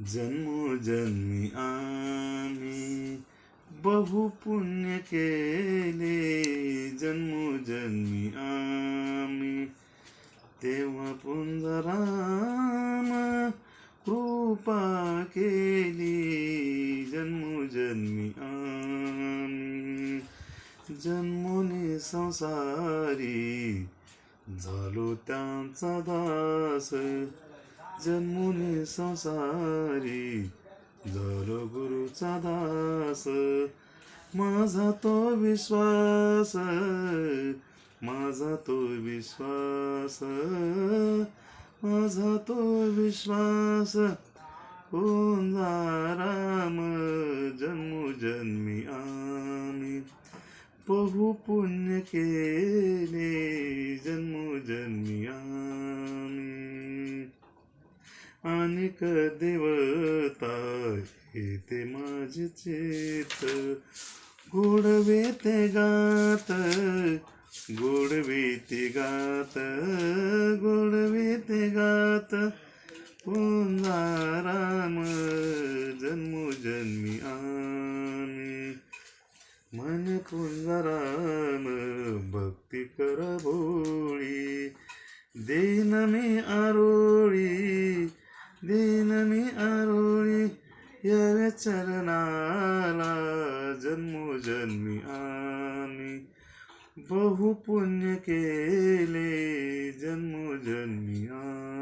जन्मोजन्मी आम्ही बहु पुण्य केले. जन्मोजन्मी आम्ही तेव्हा पुंजराम कृपा केली. जन्मोजन्मी आम्ही जन्मोने संसारी झालो त्यांचा दास. जन्मुने संसारी. झालो गुरुचा दास. माझा तो विश्वास. माझा तो विश्वास. माझा तो विश्वास. राम. जन्मोजन्मी आम्ही. बहु पुण्य केले. अनेक देवता येते माझे चेत. गोडवे ते गात गोडवे ते गात गोडवे ते गात. पुन्हा राम जन्मोजन्मी आम्ही. मन पुंजराम भक्ती कर भोळी. Than me आरोळी. देन मी आरोळी यावे चरणाला जन्मोजन्मी आनी बहु पुण्य केले जन्मोजन्मी आम्ही.